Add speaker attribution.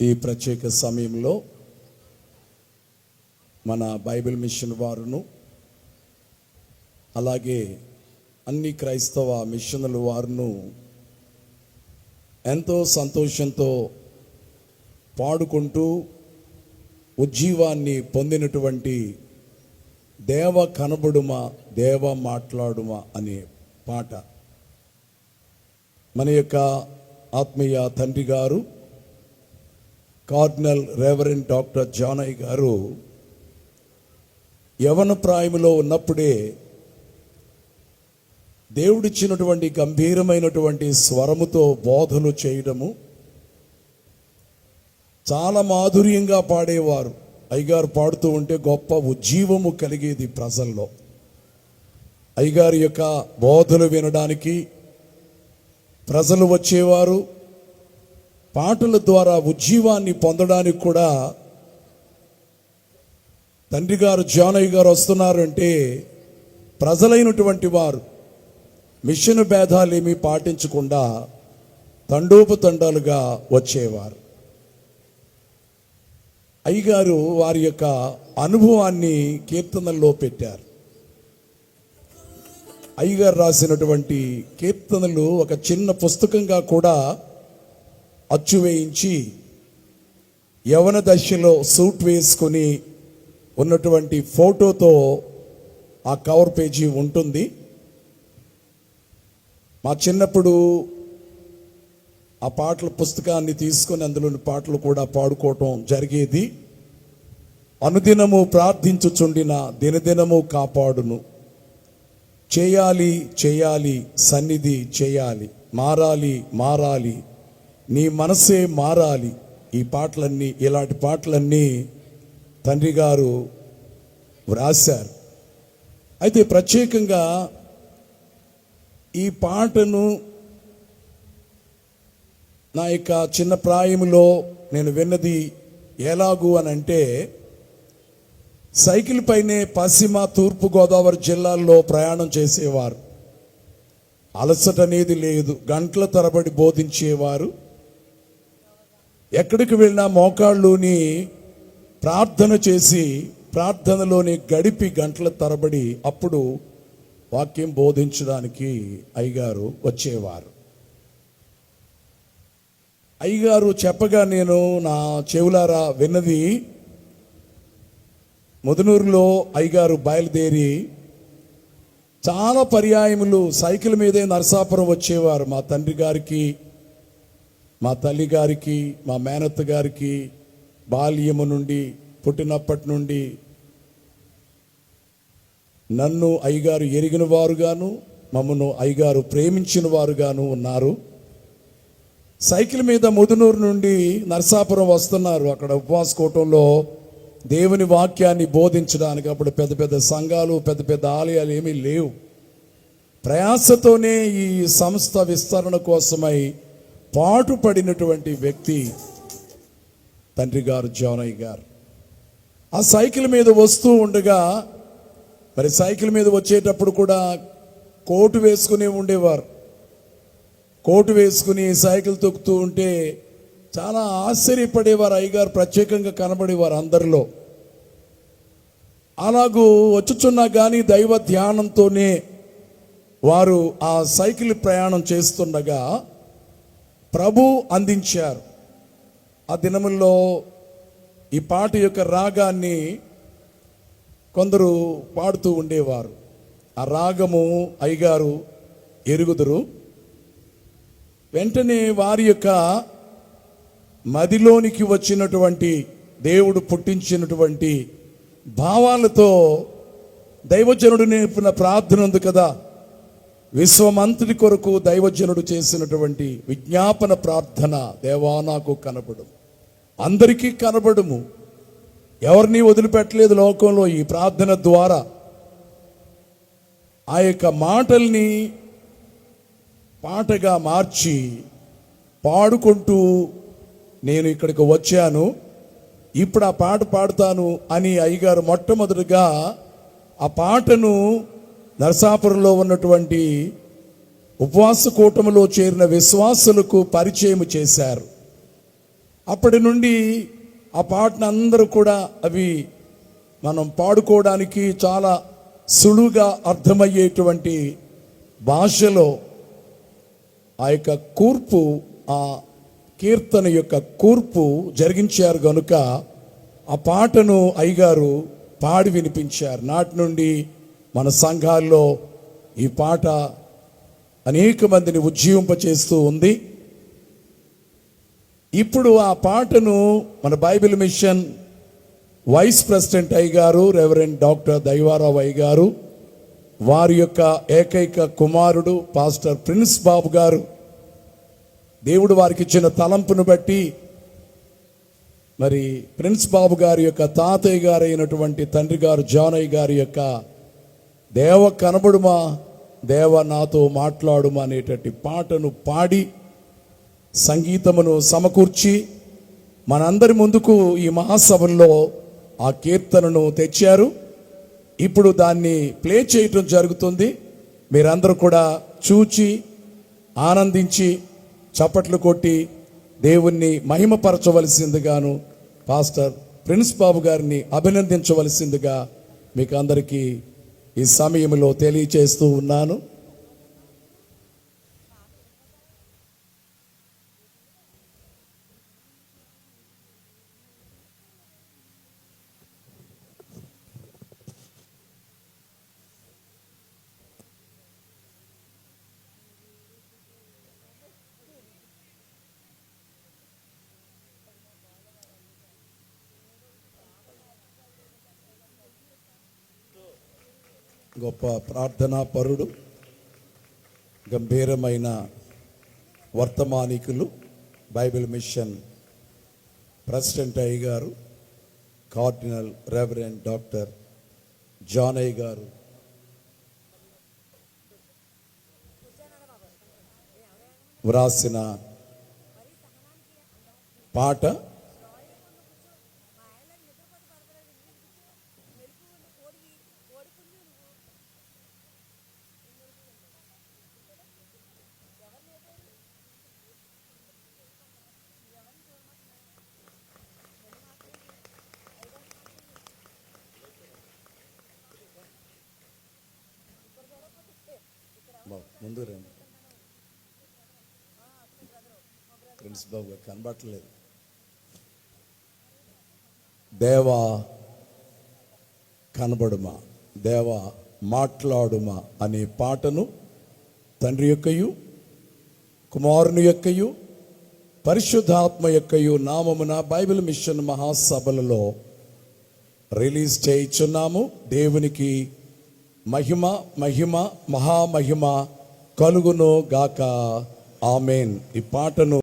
Speaker 1: ఈ ప్రత్యేక సమయంలో మన బైబిల్ మిషన్ వారును అలాగే అన్ని క్రైస్తవ మిషన్ల వారును ఎంతో సంతోషంతో పాడుకుంటూ ఉజ్జీవాన్ని పొందినటువంటి దేవ కనబడుమా దేవ మాట్లాడుమా అనే పాట. మన యొక్క ఆత్మీయ తండ్రి గారు కార్డినల్ రెవరెంట్ డాక్టర్ జానయ్య గారు యవన ప్రాయములో ఉన్నప్పుడే దేవుడిచ్చినటువంటి గంభీరమైనటువంటి స్వరముతో బోధలు చేయడము చాలా మాధుర్యంగా పాడేవారు. అయ్యగారు పాడుతూ ఉంటే గొప్ప ఉజ్జీవము కలిగేది ప్రజల్లో. అయ్యగారి యొక్క బోధలు వినడానికి ప్రజలు వచ్చేవారు. పాటల ద్వారా ఉజ్జీవాన్ని పొందడానికి కూడా తండ్రి గారు జానయ్య గారు వస్తున్నారంటే ప్రజలైనటువంటి వారు మిషన్ భేదాలేమీ పాటించకుండా తండోపతండాలుగా వచ్చేవారు. అయ్యగారు వారి యొక్క అనుభవాన్ని కీర్తనల్లో పెట్టారు. అయ్యగారు రాసినటువంటి కీర్తనలు ఒక చిన్న పుస్తకంగా కూడా అచ్చు వేయించి యవన దశలో సూట్ వేసుకొని ఉన్నటువంటి ఫోటోతో ఆ కవర్ పేజీ ఉంటుంది. మా చిన్నప్పుడు ఆ పాటల పుస్తకాన్ని తీసుకొని అందులోని పాటలు కూడా పాడుకోవటం జరిగేది. అనుదినము ప్రార్థించుచుండిన దినదినము కాపాడును. చేయాలి చేయాలి సన్నిధి చేయాలి మారాలి మారాలి నీ మనసే మారాలి. ఈ పాటలన్నీ ఇలాంటి పాటలన్నీ తండ్రి గారు వ్రాశారు. అయితే ప్రత్యేకంగా ఈ పాటను నా యొక్క చిన్న ప్రాయములో నేను విన్నది ఎలాగు అని అంటే సైకిల్ పైనే పశ్చిమ తూర్పు గోదావరి జిల్లాల్లో ప్రయాణం చేసేవారు. అలసట అనేది లేదు గంటల తరబడి బోధించేవారు. ఎక్కడికి వెళ్ళినా మోకాళ్ళుని ప్రార్థన చేసి ప్రార్థనలోని గడిపి గంటల తరబడి అప్పుడు వాక్యం బోధించడానికి అయ్యగారు వచ్చేవారు. అయ్యగారు చెప్పగా నేను నా చెవులారా విన్నది ముదనూరులో అయ్యగారు బయలుదేరి చాలా పర్యాయములు సైకిల్ మీదే నరసాపురం వచ్చేవారు మా తండ్రి గారికి. మా తల్లి గారికి మా మేనత్త గారికి బాల్యము నుండి పుట్టినప్పటి నుండి నన్ను అయ్యగారు ఎరిగిన వారుగాను మమ్మను అయ్యగారు ప్రేమించిన వారుగాను ఉన్నారు. సైకిల్ మీద ముదునూరు నుండి నరసాపురం వస్తున్నారు. అక్కడ ఉపవాస కూటంలో దేవుని వాక్యాన్ని బోధించడానికి అప్పుడు పెద్ద పెద్ద సంఘాలు పెద్ద పెద్ద ఆలయాలు ఏమీ లేవు. ప్రయాసతోనే ఈ సంస్థ విస్తరణ కోసమై పాటుపడినటువంటి వ్యక్తి తండ్రి గారు జానయ్య గారు. ఆ సైకిల్ మీద వస్తూ ఉండగా మరి సైకిల్ మీద వచ్చేటప్పుడు కూడా కోటు వేసుకుని ఉండేవారు. కోటు వేసుకుని సైకిల్ తొక్కుతూ ఉంటే చాలా ఆశ్చర్యపడేవారు అయ్యగారు ప్రత్యేకంగా కనబడేవారు అందరిలో. అలాగూ వచ్చుచున్నా కానీ దైవ ధ్యానంతోనే వారు ఆ సైకిల్ ప్రయాణం చేస్తుండగా ప్రభు అందించారు. ఆ దినముల్లో ఈ పాట యొక్క రాగాన్ని కొందరు పాడుతూ ఉండేవారు. ఆ రాగము అయ్యగారు ఎరుగుదురు. వెంటనే వారి యొక్క మదిలోనికి వచ్చినటువంటి దేవుడు పుట్టించినటువంటి భావాలతో దైవజనుడు నేర్పిన ప్రార్థన ఉంది కదా. విశ్వమంతుడి కొరకు దైవజనుడు చేసినటువంటి విజ్ఞాపన ప్రార్థన దేవా నాకు కనబడు. అందరికీ కనబడము. ఎవరిని వదిలిపెట్టలేదు లోకంలో ఈ ప్రార్థన ద్వారా. ఆ యొక్క మాటల్ని పాటగా మార్చి పాడుకుంటూ నేను ఇక్కడికి వచ్చాను. ఇప్పుడు ఆ పాట పాడుతాను అని అయ్యగారు మొట్టమొదటిగా ఆ పాటను నరసాపురంలో ఉన్నటువంటి ఉపవాస కూటమిలో చేరిన విశ్వాసులకు పరిచయం చేశారు. అప్పటి నుండి ఆ పాటను అందరూ కూడా అవి మనం పాడుకోవడానికి చాలా సులువుగా అర్థమయ్యేటువంటి భాషలో ఆ యొక్క కూర్పు ఆ కీర్తన యొక్క కూర్పు జరిగించారు గనుక ఆ పాటను అయ్యగారు పాడి వినిపించారు. నాటి నుండి మన సంఘాల్లో ఈ పాట అనేక మందిని ఉజ్జీవింపచేస్తూ ఉంది. ఇప్పుడు ఆ పాటను మన బైబిల్ మిషన్ వైస్ ప్రెసిడెంట్ అయ్య గారు రెవరెండ్ డాక్టర్ దైవారావు అయ్య గారు వారి యొక్క ఏకైక కుమారుడు పాస్టర్ ప్రిన్స్ బాబు గారు దేవుడు వారికి ఇచ్చిన తలంపును బట్టి మరి ప్రిన్స్ బాబు గారి యొక్క తాతయ్య గారు అయినటువంటి తండ్రి గారు జానయ్య గారి యొక్క దేవ కనబడుమా దేవ నాతో మాట్లాడుమా అనేటటువంటి పాటను పాడి సంగీతమును సమకూర్చి మనందరి ముందుకు ఈ మహాసభల్లో ఆ కీర్తనను తెచ్చారు. ఇప్పుడు దాన్ని ప్లే చేయటం జరుగుతుంది. మీరందరూ కూడా చూచి ఆనందించి చప్పట్లు కొట్టి దేవుణ్ణి మహిమపరచవలసిందిగాను పాస్టర్ ప్రిన్స్ బాబు గారిని అభినందించవలసిందిగా మీకు అందరికీ ఈ సమయంలో తెలియచేస్తూ ఉన్నాను. గొప్ప ప్రార్థనా పరుడు గంభీరమైన వర్తమానికులు బైబిల్ మిషన్ ప్రెసిడెంట్ అయ్య గారు కార్డినల్ రెవరెండ్ డాక్టర్ జాన్ అయ్య గారు. వ్రాసిన పాట బాబు, ముందు రండి. ప్రిన్స్ బాబు కనబట్టలేదు దేవా కనబడుమా. దేవా మాట్లాడుమా అనే పాటను తండ్రి యొక్కయు కుమారుని యొక్కయు పరిశుద్ధాత్మ యొక్కయు నామమున బైబిల్ మిషన్ మహాసభలలో రిలీజ్ చేయించున్నాము. దేవునికి మహిమ మహిమ మహామహిమ కలుగును గాక. ఆమెన్. ఈ పాటను